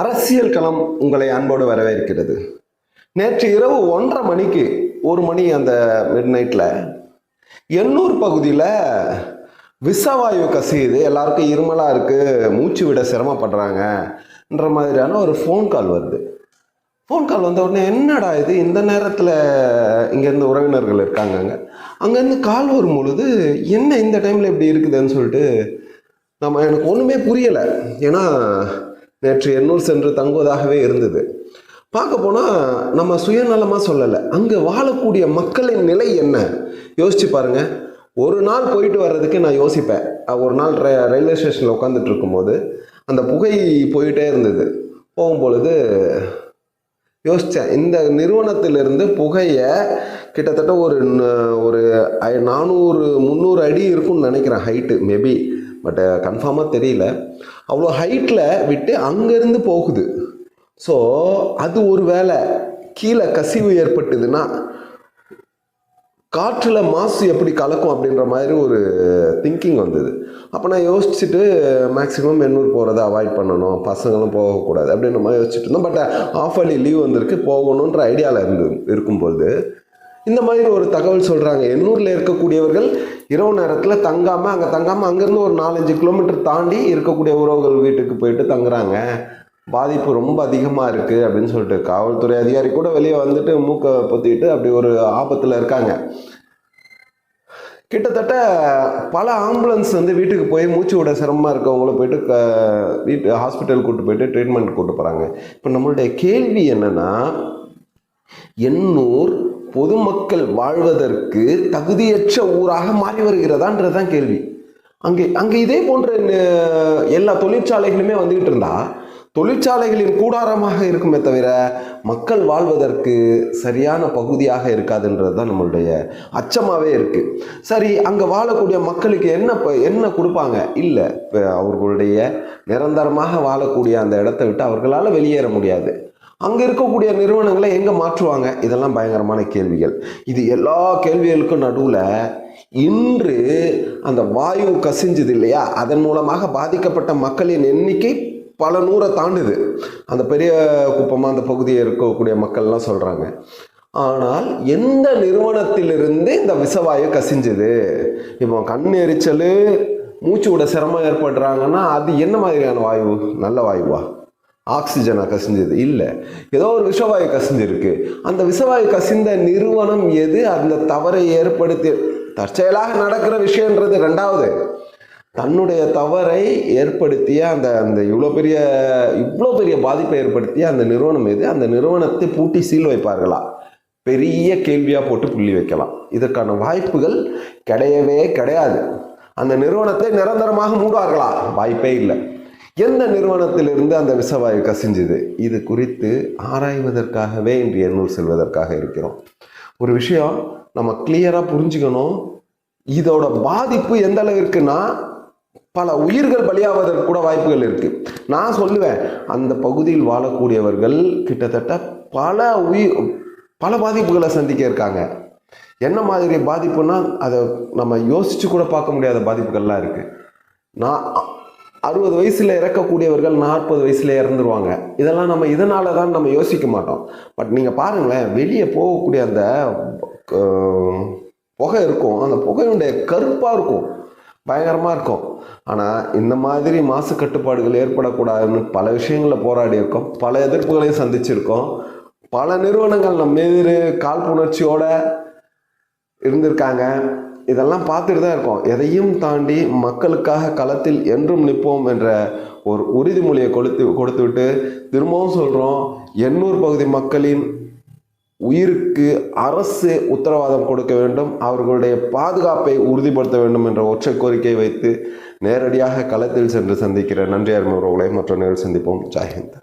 அரசியல் களம் உங்களை அன்போடு வரவேற்கிறது. நேற்று இரவு ஒன்றரை மணிக்கு ஒரு மணி அந்த மிட் நைட்டில் எண்ணூர் பகுதியில் விஷவாயு கசியுது. எல்லாருக்கும் இருமலாக இருக்குது மூச்சு விட சிரமப்படுறாங்கன்ற மாதிரியான ஒரு ஃபோன் கால் வருது. ஃபோன் கால் வந்த உடனே என்னடா இது? இந்த நேரத்தில் இங்கேருந்து உறவினர்கள் இருக்காங்கங்க. அங்கேருந்து கால் வரும் பொழுது என்ன இந்த டைமில் இப்படி இருக்குதுன்னு சொல்லிட்டு நம்ம எனக்கு ஒன்றுமே புரியலை. ஏன்னா நேற்று எண்ணூர் சென்று தங்குவதாகவே இருந்தது. பார்க்க போனால் நம்ம சுயநலமாக சொல்லலை. அங்கே வாழக்கூடிய மக்களின் நிலை என்ன? யோசிச்சு பாருங்கள் ஒரு நாள் போயிட்டு வர்றதுக்கு நான் யோசிப்பேன். ஒரு நாள் ர ரயில்வே ஸ்டேஷனில் உட்காந்துட்டு இருக்கும்போது அந்த புகை போயிட்டே இருந்தது. போகும்பொழுது யோசித்தேன் இந்த நிறுவனத்திலிருந்து புகையை கிட்டத்தட்ட ஒரு ஒரு ஐ- நானூறு முந்நூறு அடி இருக்கும்னு நினைக்கிறேன் ஹைட்டு மேபி பட் கன்ஃபார்மாக தெரியல. அவ்வளோ ஹைட்டில் விட்டு அங்கேருந்து போகுது. ஸோ அது ஒரு வேளை கீழே கசிவு ஏற்பட்டுதுன்னா காற்றில் மாசு எப்படி கலக்கும் அப்படின்ற மாதிரி ஒரு திங்கிங் வந்தது. அப்போ நான் யோசிச்சுட்டு மேக்ஸிமம் எண்ணூர் போகிறத அவாய்ட் பண்ணணும். பசங்களும் போகக்கூடாது. அப்படின்ற மாதிரி யோசிச்சுட்டு இருந்தோம். பட் ஆஃப் அலி லீவ் வந்திருக்கு. போகணுன்ற ஐடியாவில் இருந்து இருக்கும்போது இந்த மாதிரி ஒரு தகவல் சொல்கிறாங்க எண்ணூரில் இருக்கக்கூடியவர்கள் இரவு நேரத்தில் தங்காமல் அங்கே தங்காமல் அங்கேருந்து ஒரு நாலஞ்சு கிலோமீட்டர் தாண்டி இருக்கக்கூடிய உறவுகள் வீட்டுக்கு போயிட்டு தங்குறாங்க. பாதிப்பு ரொம்ப அதிகமாக இருக்குது அப்படின்னு சொல்லிட்டு காவல்துறை அதிகாரி கூட வெளியே வந்துட்டு மூக்கை பொத்திட்டு அப்படி ஒரு ஆபத்தில் இருக்காங்க. கிட்டத்தட்ட பல ஆம்புலன்ஸ் வந்து வீட்டுக்கு போய் மூச்சு விட சிரமமாக இருக்கவங்கள போயிட்டு க வீட்டு ஹாஸ்பிட்டல் கூட்டு போயிட்டு ட்ரீட்மெண்ட் கூட்டு போகிறாங்க இப்போ நம்மளுடைய கேள்வி என்னன்னா எண்ணூர் பொதுமக்கள் வாழ்வதற்கு தகுதியற்ற ஊராக மாறி வருகிறதான்றதுதான் கேள்வி. அங்கே அங்கே இதே போன்ற எல்லா தொழிற்சாலைகளுமே வந்துகிட்டு இருந்தா தொழிற்சாலைகளின் கூடாரமாக இருக்குமே தவிர மக்கள் வாழ்வதற்கு சரியான பகுதியாக இருக்காதுன்றது தான் நம்மளுடைய அச்சமாகவே இருக்குது சரி அங்கே வாழக்கூடிய மக்களுக்கு என்ன ப- என்ன கொடுப்பாங்க? இல்லை இப்போ அவர்களுடைய நிரந்தரமாக வாழக்கூடிய அந்த இடத்த விட்டு அவர்களால் வெளியேற முடியாது. அங்கே இருக்கக்கூடிய நிறுவனங்களை எங்கே மாற்றுவாங்க? இதெல்லாம் பயங்கரமான கேள்விகள். இது எல்லா கேள்விகளுக்கும் நடுவில் இன்று அந்த வாயு கசிஞ்சது இல்லையா? அதன் மூலமாக பாதிக்கப்பட்ட மக்களின் எண்ணிக்கை பல நூறை தாண்டுது. அந்த பெரிய குப்பமாக அந்த பகுதியில் இருக்கக்கூடிய மக்கள்லாம் சொல்கிறாங்க ஆனால் எந்த நிறுவனத்திலிருந்து இந்த விஷவாயு கசிஞ்சுது? இப்போ கண் எரிச்சல் மூச்சு விட சிரமம் ஏற்படுறாங்கன்னா அது என்ன மாதிரியான வாயு? நல்ல வாயுவா? ஆக்சிஜனாக கசிஞ்சது இல்லை. ஏதோ ஒரு விஷவாயு கசிஞ்சிருக்கு அந்த விஷவாயு கசிந்த நிறுவனம் எது? அந்த தவறை ஏற்படுத்தி தற்செயலாக நடக்கிற விஷயன்றது ரெண்டாவது தன்னுடைய தவறை ஏற்படுத்திய அந்த அந்த இவ்வளோ பெரிய இவ்வளோ பெரிய பாதிப்பை ஏற்படுத்திய அந்த நிறுவனம் எது? அந்த நிறுவனத்தை பூட்டி சீல் வைப்பார்களா? பெரிய கேள்வியாக போட்டு புள்ளி வைக்கலாம். இதற்கான வாய்ப்புகள் கிடையவே கிடையாது. அந்த நிறுவனத்தை நிரந்தரமாக மூடுவார்களா? வாய்ப்பே இல்லை. எந்த நிறுவனத்திலிருந்து அந்த விஷவாயு கசிஞ்சுது? இது குறித்து ஆராய்வதற்காகவே இன்று எண்ணூர் செல்வதற்காக இருக்கிறோம். ஒரு விஷயம் நம்ம கிளியராக புரிஞ்சுக்கணும். இதோட பாதிப்பு எந்த அளவிற்குன்னா பல உயிர்கள் பலியாவதற்கு கூட வாய்ப்புகள் இருக்கு. நான் சொல்லுவேன் அந்த பகுதியில் வாழக்கூடியவர்கள் கிட்டத்தட்ட பல உயிர் பல பாதிப்புகளை சந்திக்க இருக்காங்க. என்ன மாதிரி பாதிப்புன்னா அதை நம்ம யோசிச்சு கூட பார்க்க முடியாத பாதிப்புகள்லாம் இருக்கு. நான் அறுபது வயசில் இறக்கக்கூடியவர்கள் நாற்பது வயசில் இறந்துருவாங்க. இதெல்லாம் நம்ம இதனால தான் நம்ம யோசிக்க மாட்டோம். பட் நீங்கள் பாருங்களேன் வெளியே போகக்கூடிய அந்த புகை இருக்கும். அந்த புகையுடைய கருப்பாக இருக்கும். பயங்கரமாக இருக்கும். ஆனால் இந்த மாதிரி மாசு கட்டுப்பாடுகள் ஏற்படக்கூடாதுன்னு பல விஷயங்களில் போராடி இருக்கோம் பல எதிர்ப்புகளையும் சந்திச்சிருக்கோம். பல நிறுவனங்கள் நம்ம எதிர் காழ்ப்புணர்ச்சியோடு இருந்திருக்காங்க. இதெல்லாம் பார்த்துட்டு தான் இருக்கோம். எதையும் தாண்டி மக்களுக்காக களத்தில் என்றும் நிற்போம் என்ற ஒரு உறுதிமொழியை கொடுத்து கொடுத்துவிட்டு திரும்பவும் சொல்கிறோம் எண்ணூர் பகுதி மக்களின் உயிருக்கு அரசு உத்தரவாதம் கொடுக்க வேண்டும் அவர்களுடைய பாதுகாப்பை உறுதிப்படுத்த வேண்டும் என்ற ஒற்றை கோரிக்கை வைத்து நேரடியாக களத்தில் சென்று சந்திக்கிற நன்றி அறிமுறை மற்ற நேரில் சந்திப்போம். ஜாஹிந்த்